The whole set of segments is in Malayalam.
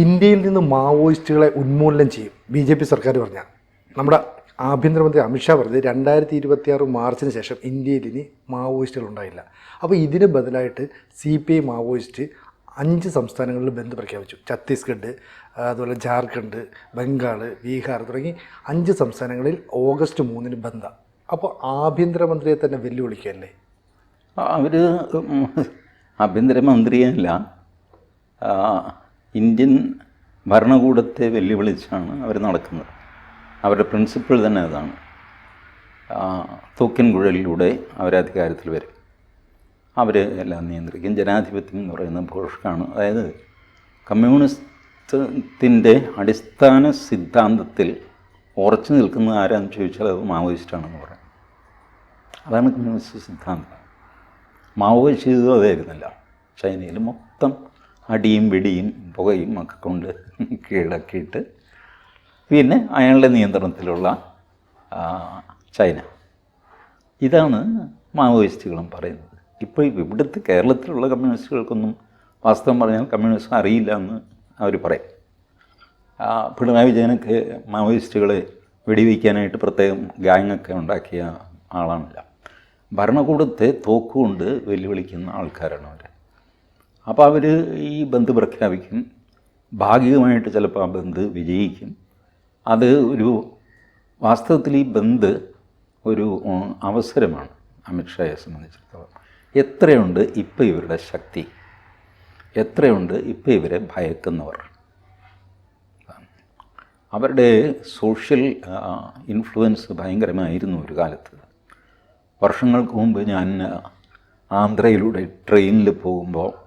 ഇന്ത്യയിൽ നിന്ന് മാവോയിസ്റ്റുകളെ ഉന്മൂലനം ചെയ്യും. ബി ജെ പി സർക്കാർ പറഞ്ഞ. നമ്മുടെ ആഭ്യന്തരമന്ത്രി അമിത്ഷാ പറഞ്ഞത് രണ്ടായിരത്തി ഇരുപത്തി ആറ് മാർച്ചിന് ശേഷം ഇന്ത്യയിൽ ഇനി മാവോയിസ്റ്റുകൾ ഉണ്ടായില്ല. അപ്പോൾ ഇതിന് ബദലായിട്ട് സി പി ഐ മാവോയിസ്റ്റ് അഞ്ച് സംസ്ഥാനങ്ങളിൽ ബന്ദ് പ്രഖ്യാപിച്ചു. ഛത്തീസ്ഗഡ് അതുപോലെ ജാർഖണ്ഡ് ബംഗാൾ ബീഹാർ തുടങ്ങി അഞ്ച് സംസ്ഥാനങ്ങളിൽ ഓഗസ്റ്റ് മൂന്നിന് ബന്ധ അപ്പോൾ ആഭ്യന്തരമന്ത്രിയെ തന്നെ വെല്ലുവിളിക്കുകയല്ലേ? അവർ ആഭ്യന്തരമന്ത്രിയല്ല. ഇന്ത്യൻ ഭരണകൂടത്തെ വെല്ലുവിളിച്ചാണ് അവർ നടക്കുന്നത്. അവരുടെ പ്രിൻസിപ്പിൾ തന്നെ അതാണ്. തൂക്കൻ കുഴലിലൂടെ അവരധികാരത്തിൽ വരും. അവർ എല്ലാം നിയന്ത്രിക്കും. ജനാധിപത്യം എന്ന് പറയുന്ന ഭോഷ്കാണ് അതായത് കമ്മ്യൂണിസ്റ്റത്തിന്റെ അടിസ്ഥാന സിദ്ധാന്തത്തിൽ ഉറച്ചു നിൽക്കുന്ന ആരാന്ന് ചോദിച്ചാൽ അത് മാവോയിസ്റ്റാണെന്ന് പറയാം. അതാണ് കമ്മ്യൂണിസ്റ്റ് സിദ്ധാന്തം. മാവോയിസ്റ്റ് ചെയ്തതും അതായിരുന്നില്ല. ചൈനയിൽ മൊത്തം അടിയും വെടിയും പുകയും ഒക്കെ കൊണ്ട് കീഴടക്കിയിട്ട് പിന്നെ അയാളുടെ നിയന്ത്രണത്തിലുള്ള ചൈന. ഇതാണ് മാവോയിസ്റ്റുകളും പറയുന്നത്. ഇപ്പോൾ ഇവിടുത്തെ കേരളത്തിലുള്ള കമ്മ്യൂണിസ്റ്റുകൾക്കൊന്നും വാസ്തവം പറഞ്ഞാൽ കമ്മ്യൂണിസം അറിയില്ല എന്ന് അവർ പറയും. പിണറായി വിജയനൊക്കെ മാവോയിസ്റ്റുകളെ വെടിവെക്കാനായിട്ട് പ്രത്യേകം ഗാങ്ങൊക്കെ ഉണ്ടാക്കിയ ആളാണല്ല. ഭരണകൂടത്തെ തോക്കുകൊണ്ട് വെല്ലുവിളിക്കുന്ന ആൾക്കാരാണ് അവർ. അപ്പോൾ അവർ ഈ ബന്ദ് പ്രഖ്യാപിക്കും. ഭാഗികമായിട്ട് ചിലപ്പോൾ ആ ബന്ദ് വിജയിക്കും. അത് ഒരു വാസ്തവത്തിൽ ഈ ബന്ദ് ഒരു അവസരമാണ് അമിത്ഷായെ സംബന്ധിച്ചിടത്തോളം. എത്രയുണ്ട് ഇപ്പോൾ ഇവരുടെ ശക്തി? എത്രയുണ്ട് ഇപ്പോൾ ഇവരെ ഭയക്കുന്നവർ? അവരുടെ സോഷ്യൽ ഇൻഫ്ലുവൻസ് ഭയങ്കരമായിരുന്നു ഒരു കാലത്ത്. വർഷങ്ങൾക്ക് മുമ്പ് ഞാൻ ആന്ധ്രയിലൂടെ ട്രെയിനിൽ പോകുമ്പോൾ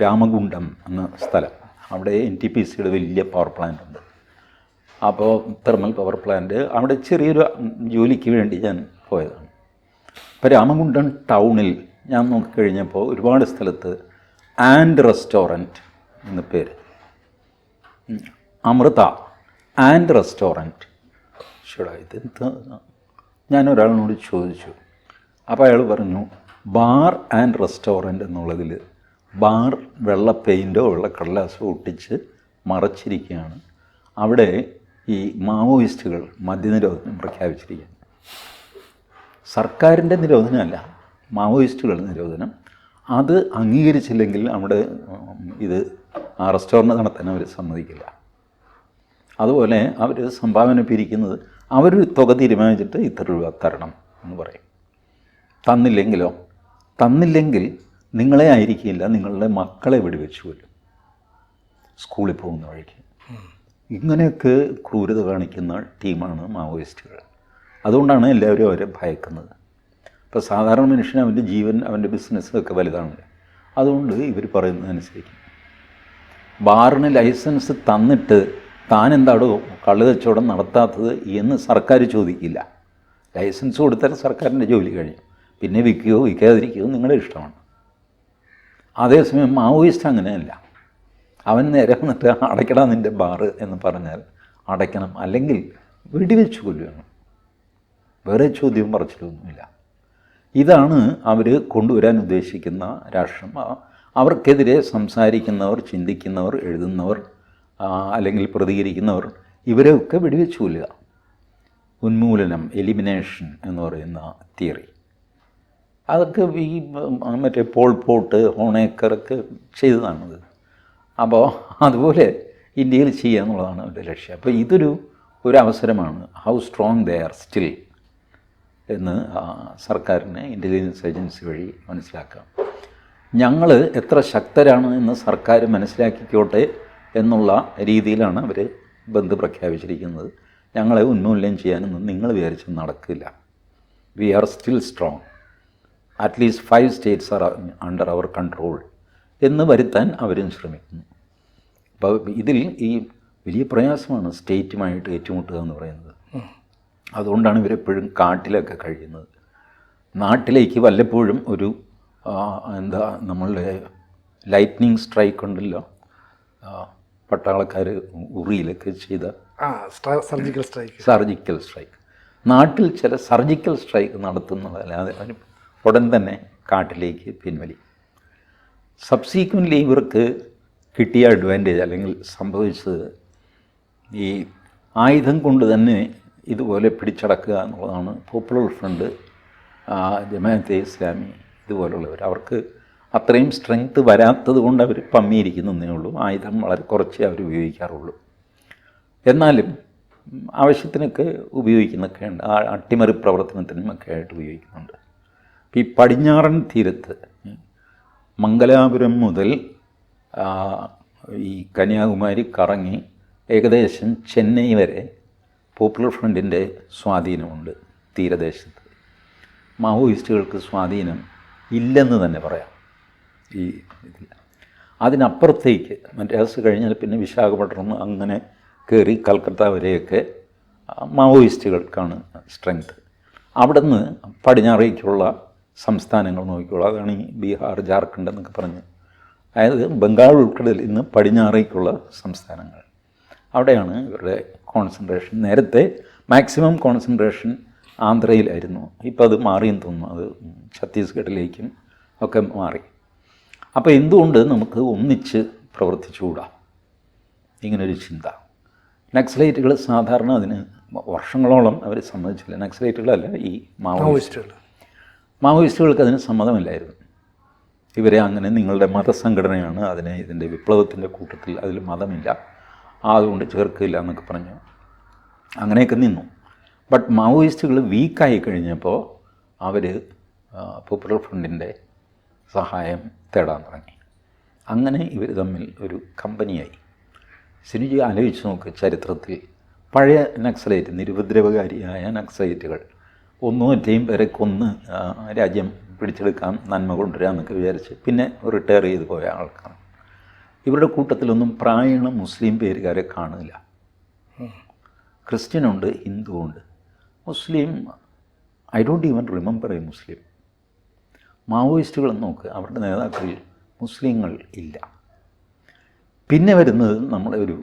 രാമഗുണ്ടം എന്ന സ്ഥലം. അവിടെ എൻ ടി പി സിയുടെ വലിയ പവർ പ്ലാന്റ് ഉണ്ട്. അപ്പോൾ തെർമൽ പവർ പ്ലാന്റ് അവിടെ ചെറിയൊരു ജോലിക്ക് വേണ്ടി ഞാൻ പോയതാണ്. അപ്പോൾ രാമഗുണ്ടം ടൗണിൽ ഞാൻ നോക്കിക്കഴിഞ്ഞപ്പോൾ ഒരുപാട് സ്ഥലത്ത് ആൻഡ് റെസ്റ്റോറന്റ് എന്ന പേര്. അമൃത ആൻഡ് റെസ്റ്റോറന്റ് ഇത് ഞാൻ ഒരാളിനോട് ചോദിച്ചു. അപ്പോൾ അയാൾ പറഞ്ഞു ബാർ ആൻഡ് റെസ്റ്റോറന്റ് എന്നുള്ളതിൽ ബാർ വെള്ള പെയിന്റോ വെള്ള കടലാസോ ഒട്ടിച്ച് മറച്ചിരിക്കുകയാണ്. അവിടെ ഈ മാവോയിസ്റ്റുകൾ മദ്യനിരോധനം പ്രഖ്യാപിച്ചിരിക്കുകയാണ് സർക്കാരിന്റെ നിരോധനമല്ല മാവോയിസ്റ്റുകളുടെ നിരോധനം. അത് അംഗീകരിച്ചില്ലെങ്കിൽ അവിടെ ഇത് ആ റെസ്റ്റോറന്റ് നടത്താൻ അവർ സമ്മതിക്കില്ല. അതുപോലെ അവർ സംഭാവന പിരിക്കുന്നത് അവർ തുക തീരുമാനിച്ചിട്ട് ഇത്ര രൂപ തരണം എന്ന് പറയും. തന്നില്ലെങ്കിലോ? തന്നില്ലെങ്കിൽ നിങ്ങളെ ആയിരിക്കില്ല നിങ്ങളുടെ മക്കളെ വെടിവെച്ച് കൊല്ലും. സ്കൂളിൽ പോകുന്ന വഴിക്ക്. ഇങ്ങനെയൊക്കെ ക്രൂരത കാണിക്കുന്ന ടീമാണ് മാവോയിസ്റ്റുകൾ. അതുകൊണ്ടാണ് എല്ലാവരും അവരെ ഭയക്കുന്നത്. ഇപ്പോൾ സാധാരണ മനുഷ്യന് അവന്റെ ജീവൻ അവന്റെ ബിസിനസ്സൊക്കെ വലുതാണ് അതുകൊണ്ട് ഇവർ പറയുന്നതനുസരിക്കും. ബാറിന് ലൈസൻസ് തന്നിട്ട് താൻ എന്താടോ കള്ളു കച്ചവടം നടത്താത്തത് എന്ന് സർക്കാർ ചോദിക്കില്ല. ലൈസൻസ് കൊടുത്താൽ സർക്കാരിന്റെ ജോലി കഴിഞ്ഞു പിന്നെ വിൽക്കുകയോ വിൽക്കാതിരിക്കുകയോ നിങ്ങളുടെ ഇഷ്ടമാണ്. അതേസമയം മാവോയിസ്റ്റ് അങ്ങനെയല്ല. അവൻ നേരെ വന്നിട്ട് അടയ്ക്കടാ നിന്റെ ബാറ് എന്ന് പറഞ്ഞാൽ അടയ്ക്കണം അല്ലെങ്കിൽ വെടിവെച്ച് കൊല്ലുകയാണ്. വേറെ ചോദ്യവും പറച്ചിലൊന്നുമില്ല. ഇതാണ് അവർ കൊണ്ടുവരാൻ ഉദ്ദേശിക്കുന്ന രാഷ്ട്രം. അവർക്കെതിരെ സംസാരിക്കുന്നവർ ചിന്തിക്കുന്നവർ എഴുതുന്നവർ അല്ലെങ്കിൽ പ്രതികരിക്കുന്നവർ ഇവരെയൊക്കെ വെടിവെച്ച് കൊല്ലുക. ഉന്മൂലനം എലിമിനേഷൻ എന്ന് പറയുന്ന തിയറി അതൊക്കെ ഈ മറ്റേ പോൾ പോട്ട് ഹോണേക്കറൊക്കെ ചെയ്തതാണത്. അപ്പോൾ അതുപോലെ ഇന്ത്യയിൽ ചെയ്യുക എന്നുള്ളതാണ് അവരുടെ ലക്ഷ്യം. അപ്പോൾ ഇതൊരു ഒരു അവസരമാണ്. How strong they are still എന്ന് സർക്കാരിന് ഇന്റലിജൻസ് ഏജൻസി വഴി മനസ്സിലാക്കാം. ഞങ്ങൾ എത്ര ശക്തരാണ് എന്ന് സർക്കാർ മനസ്സിലാക്കിക്കോട്ടെ എന്നുള്ള രീതിയിലാണ് അവർ ബന്ധ് പ്രഖ്യാപിച്ചിരിക്കുന്നത്. ഞങ്ങളെ ഉന്മൂലനം ചെയ്യാനൊന്നും നിങ്ങൾ വിചാരിച്ച് നടക്കില്ല. We are still strong at least five states are under our control എന്ന് വരുത്താൻ അവരും ശ്രമിക്കുന്നു. അപ്പോൾ ഇതിൽ ഈ വലിയ പ്രയാസമാണ് സ്റ്റേറ്റുമായിട്ട് ഏറ്റുമുട്ടുക എന്ന് പറയുന്നത്. അതുകൊണ്ടാണ് ഇവരെപ്പോഴും കാട്ടിലൊക്കെ കഴിയുന്നത്. നാട്ടിലേക്ക് വല്ലപ്പോഴും ഒരു എന്താ നമ്മളുടെ ലൈറ്റ്നിങ് സ്ട്രൈക്ക് ഉണ്ടല്ലോ. പട്ടാളക്കാർ ഉറിയിലൊക്കെ ചെയ്ത സർജിക്കൽ സ്ട്രൈക്ക് സർജിക്കൽ സ്ട്രൈക്ക് നാട്ടിൽ ചില സർജിക്കൽ സ്ട്രൈക്ക് നടത്തുന്നതല്ലാതെ അവർ ഉടൻ തന്നെ കാട്ടിലേക്ക് പിൻവലി. സബ്സീക്വന്റ്ലി ഇവർക്ക് കിട്ടിയ അഡ്വാന്റേജ് അല്ലെങ്കിൽ സംഭവിച്ചത് ഈ ആയുധം കൊണ്ട് തന്നെ ഇതുപോലെ പിടിച്ചടക്കുക എന്നുള്ളതാണ്. പോപ്പുലർ ഫ്രണ്ട് ജമാഅത്തെ ഇസ്ലാമി ഇതുപോലുള്ളവർ. അവർക്ക് അത്രയും സ്ട്രെങ്ത് വരാത്തത് കൊണ്ട് അവർ പമ്മിയിരിക്കുന്നതേ ഉള്ളൂ. ആയുധം വളരെ കുറച്ചേ അവർ ഉപയോഗിക്കാറുള്ളൂ. എന്നാലും ആവശ്യത്തിനൊക്കെ ഉപയോഗിക്കുന്നൊക്കെ ഉണ്ട്. ആ അട്ടിമറി പ്രവർത്തനത്തിനും ഒക്കെ ആയിട്ട് ഉപയോഗിക്കുന്നുണ്ട്. ഈ പടിഞ്ഞാറൻ തീരത്ത് മംഗലാപുരം മുതൽ ഈ കന്യാകുമാരി കറങ്ങി ഏകദേശം ചെന്നൈ വരെ പോപ്പുലർ ഫ്രണ്ടിന്റെ സ്വാധീനമുണ്ട് തീരദേശത്ത്. മാവോയിസ്റ്റുകൾക്ക് സ്വാധീനം ഇല്ലെന്ന് തന്നെ പറയാം. ഈ ഇതിൽ. അതിനപ്പുറത്തേക്ക് മദ്രാസ് കഴിഞ്ഞാൽ പിന്നെ വിശാഖപട്ടണം അങ്ങനെ കയറി കൽക്കത്ത വരെയൊക്കെ മാവോയിസ്റ്റുകൾക്കാണ് സ്ട്രെങ്ത്. അവിടുന്ന് പടിഞ്ഞാറേക്കുള്ള സംസ്ഥാനങ്ങൾ നോക്കിക്കോളൂ. അതാണ് ഈ ബീഹാർ ജാർഖണ്ഡ് എന്നൊക്കെ പറഞ്ഞ്. അതായത് ബംഗാൾ ഉൾക്കടലിൽ ഇന്ന് പടിഞ്ഞാറേക്കുള്ള സംസ്ഥാനങ്ങൾ. അവിടെയാണ് ഇവരുടെ കോൺസെൻട്രേഷൻ നേരത്തെ മാക്സിമം കോൺസെൻട്രേഷൻ ആന്ധ്രയിലായിരുന്നു. ഇപ്പോൾ അത് മാറിയെന്ന് തോന്നുന്നു. അത് ഛത്തീസ്ഗഡിലേക്കും ഒക്കെ മാറി. അപ്പോൾ എന്തുകൊണ്ട് നമുക്ക് ഒന്നിച്ച് പ്രവർത്തിച്ചുകൂടാ? ഇങ്ങനൊരു ചിന്ത. നക്സലൈറ്റുകൾ സാധാരണ അതിന് വർഷങ്ങളോളം അവർ സമ്മതിച്ചില്ല. നക്സലൈറ്റുകളല്ല ഈ മാവോയിസ്റ്റ് മാവോയിസ്റ്റുകൾ. മാവോയിസ്റ്റുകൾക്ക് അതിന് സമ്മതമില്ലായിരുന്നു. ഇവരെ അങ്ങനെ നിങ്ങളുടെ മതസംഘടനയാണ് അതിനെ ഇതിന്റെ വിപ്ലവത്തിന്റെ കൂട്ടത്തിൽ അതിൽ മതമില്ല അതുകൊണ്ട് ചേർക്കില്ല എന്നൊക്കെ പറഞ്ഞു. അങ്ങനെയൊക്കെ നിന്നു. ബട്ട് മാവോയിസ്റ്റുകൾ വീക്കായി കഴിഞ്ഞപ്പോൾ അവർ പോപ്പുലർ ഫ്രണ്ടിന്റെ സഹായം തേടാൻ തുടങ്ങി. അങ്ങനെ ഇവർ തമ്മിൽ ഒരു കമ്പനിയായി. സിനിജി ആലോചിച്ച് നോക്ക് ചരിത്രത്തിൽ. പഴയ നക്സലൈറ്റ് നിരുപദ്രവകാരിയായ നക്സലൈറ്റുകൾ ഒന്നുമറ്റേയും പേരെ കൊന്ന് രാജ്യം പിടിച്ചെടുക്കാൻ നന്മ കൊണ്ടുവരാമെന്നൊക്കെ വിചാരിച്ച് പിന്നെ റിട്ടയർ ചെയ്ത് പോയ ആൾക്കാർ ഇവരുടെ കൂട്ടത്തിലൊന്നും പ്രായണ മുസ്ലിം പേരുകാരെ കാണില്ല ക്രിസ്ത്യനുണ്ട് ഹിന്ദുവുണ്ട് മുസ്ലിം I don't even remember a Muslim മാവോയിസ്റ്റുകൾ നോക്ക് അവരുടെ നേതാക്കളിൽ മുസ്ലിങ്ങൾ ഇല്ല. പിന്നെ വരുന്നത് നമ്മുടെ ഒരു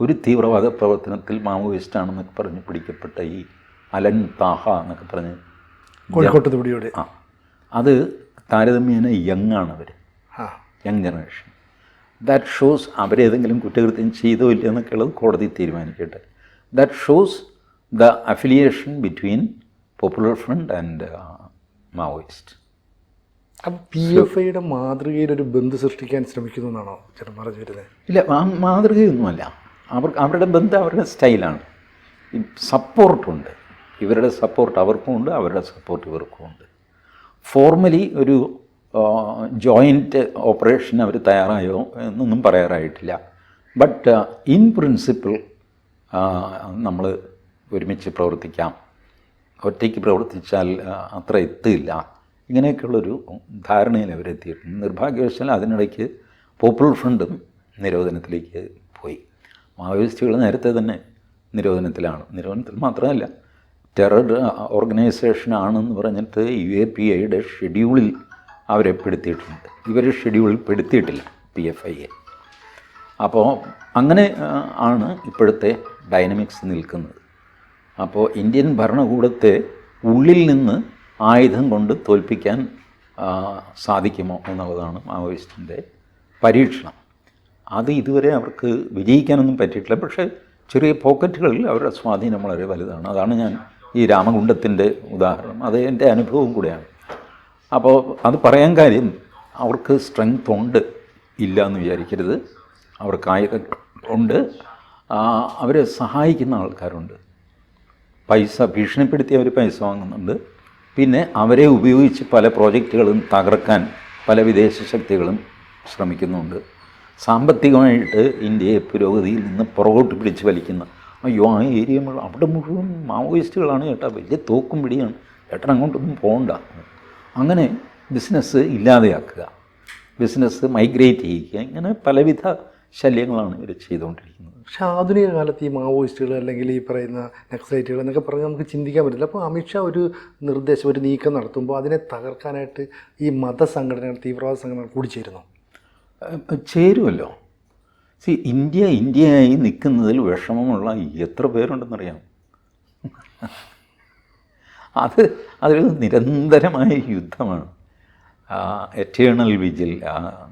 ഒരു തീവ്രവാദ പ്രവർത്തനത്തിൽ മാവോയിസ്റ്റാണെന്നൊക്കെ പറഞ്ഞ് പിടിക്കപ്പെട്ട ഈ അലൻ താഹ എന്നൊക്കെ പറഞ്ഞ് കോഴിക്കോട്ട് തുടിയോടെ ആ. അത് താരതമ്യേന യങ് ആണ് അവർ യങ് ജനറേഷൻ. ദാറ്റ് ഷോസ് അവരേതെങ്കിലും കുറ്റകൃത്യം ചെയ്തോ ഇല്ലയോ എന്നൊക്കെ ഉള്ളത് കോടതി തീരുമാനിക്കട്ടെ. That shows the affiliation between popular front and Maoist അപ്പം പി എഫ് ഐയുടെ മാതൃകയിൽ ഒരു ബന്ധു സൃഷ്ടിക്കാൻ ശ്രമിക്കുന്നു എന്നാണോ ചേട്ടൻ പറഞ്ഞു വരുന്നത് ഇല്ല ആ മാതൃകയൊന്നുമല്ല. അവർ അവരുടെ ബന്ധം അവരുടെ സ്റ്റൈലാണ്. സപ്പോർട്ടുണ്ട് ഇവരുടെ സപ്പോർട്ട് അവർക്കും ഉണ്ട് അവരുടെ സപ്പോർട്ട് ഇവർക്കും ഉണ്ട്. ഫോർമലി ഒരു ജോയിന്റ് ഓപ്പറേഷൻ അവർ തയ്യാറായോ എന്നൊന്നും പറയാറായിട്ടില്ല. ബട്ട് ഇൻ പ്രിൻസിപ്പിൾ നമ്മൾ ഒരുമിച്ച് പ്രവർത്തിക്കാം. ഒറ്റയ്ക്ക് പ്രവർത്തിച്ചാൽ അത്ര എത്തില്ല. ഇങ്ങനെയൊക്കെയുള്ളൊരു ധാരണയിൽ അവരെത്തിയിട്ടുണ്ട് നിർഭാഗ്യവശാൽ അതിനിടയ്ക്ക് പോപ്പുലർ ഫ്രണ്ടും നിരോധനത്തിലേക്ക് പോയി. മാവോയിസ്റ്റുകൾ നേരത്തെ തന്നെ നിരോധനത്തിലാണ്. നിരോധനത്തിൽ മാത്രമല്ല ടെറർ ഓർഗനൈസേഷൻ ആണെന്ന് പറഞ്ഞിട്ട് യു എ പി ഐയുടെ ഷെഡ്യൂളിൽ അവരെ പെടുത്തിയിട്ടുണ്ട്. ഇവർ ഷെഡ്യൂളിൽ പെടുത്തിയിട്ടില്ല പി എഫ് ഐയെ. അപ്പോൾ അങ്ങനെ ആണ് ഇപ്പോഴത്തെ ഡൈനമിക്സ് നിൽക്കുന്നത്. അപ്പോൾ ഇന്ത്യൻ ഭരണകൂടത്തെ ഉള്ളിൽ നിന്ന് ആയുധം കൊണ്ട് തോൽപ്പിക്കാൻ സാധിക്കുമോ എന്നുള്ളതാണ് മാവോയിസ്റ്റിന്റെ പരീക്ഷണം. അത് ഇതുവരെ അവർക്ക് വിജയിക്കാനൊന്നും പറ്റിയിട്ടില്ല. പക്ഷേ ചെറിയ പോക്കറ്റുകളിൽ അവരുടെ സ്വാധീനം വളരെ വലുതാണ്. അതാണ് ഞാൻ ഈ രാമകുണ്ടത്തിന്റെ ഉദാഹരണം. അത് എന്റെ അനുഭവം കൂടെയാണ്. അപ്പോൾ അത് പറയാൻ കാര്യം അവർക്ക് സ്ട്രെങ്ത് ഉണ്ട് ഇല്ല എന്ന് വിചാരിക്കരുത്. അവർക്ക് ഉണ്ട്. അവരെ സഹായിക്കുന്ന ആൾക്കാരുണ്ട്. പൈസ ഭീഷണിപ്പെടുത്തി അവർ പൈസ വാങ്ങുന്നുണ്ട്. പിന്നെ അവരെ ഉപയോഗിച്ച് പല പ്രോജക്റ്റുകളും തകർക്കാൻ പല വിദേശ ശക്തികളും ശ്രമിക്കുന്നുണ്ട്. സാമ്പത്തികമായിട്ട് ഇന്ത്യയെ പുരോഗതിയിൽ നിന്ന് പുറകോട്ട് പിടിച്ച് വലിക്കുന്ന അയ്യോ ആ ഏരിയ മുഴുവൻ അവിടെ മുഴുവൻ മാവോയിസ്റ്റുകളാണ് ചേട്ടാ വലിയ തോക്കും പിടിയാണ്. ചേട്ടൻ അങ്ങോട്ടൊന്നും പോകണ്ട അങ്ങനെ ബിസിനസ് ഇല്ലാതെയാക്കുക. ബിസിനസ് മൈഗ്രേറ്റ് ചെയ്യിക്കുക ഇങ്ങനെ പലവിധ ശല്യങ്ങളാണ് ഇവർ ചെയ്തുകൊണ്ടിരിക്കുന്നത്. പക്ഷേ ആധുനിക കാലത്ത് ഈ മാവോയിസ്റ്റുകൾ അല്ലെങ്കിൽ ഈ പറയുന്ന നക്സലൈറ്റുകൾ എന്നൊക്കെ പറഞ്ഞ് നമുക്ക് ചിന്തിക്കാൻ പറ്റില്ല. അപ്പോൾ അമിത്ഷാ ഒരു നിർദ്ദേശം ഒരു നീക്കം നടത്തുമ്പോൾ അതിനെ തകർക്കാനായിട്ട് ഈ മതസംഘടനകൾ തീവ്രവാദ സംഘടനകൾ കൂടി ചേരുന്നു. ചേരുമല്ലോ സി ഇന്ത്യ ഇന്ത്യയായി നിൽക്കുന്നതിൽ വിഷമമുള്ള എത്ര പേരുണ്ടെന്നറിയാം അത് അതൊരു നിരന്തരമായ യുദ്ധമാണ്. എറ്റേണൽ വിജിൽ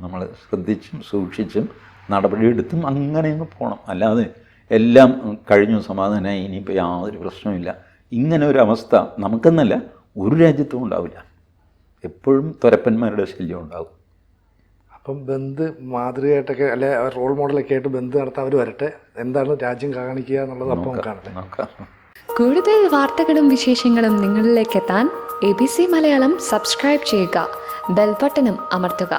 നമ്മൾ ശ്രദ്ധിച്ചും സൂക്ഷിച്ചും നടപടിയെടുത്തും അങ്ങനെ അങ്ങ് പോകണം അല്ലാതെ എല്ലാം കഴിഞ്ഞു സമാധാനമായി ഇനിയിപ്പോൾ യാതൊരു പ്രശ്നമില്ല ഇങ്ങനെ ഒരു അവസ്ഥ നമുക്കെന്നല്ല ഒരു രാജ്യത്തും ഉണ്ടാവില്ല. എപ്പോഴും തുരപ്പന്മാരുടെ ശല്യം ഉണ്ടാവും അപ്പം ബന്ദ് മാതൃകയായിട്ടൊക്കെ അല്ലെ റോൾ മോഡലൊക്കെ ആയിട്ട് ബന്ദ് നടത്താൻ അവർ വരട്ടെ. എന്താണ് രാജ്യം കാണിക്കുക എന്നുള്ളത് അപ്പം കാണട്ടെ. കൂടുതൽ വാർത്തകളും വിശേഷങ്ങളും നിങ്ങളിലേക്ക് എത്താൻ A B C Malayalam subscribe ചെയ്യുക ബെൽബട്ടനും അമർത്തുക.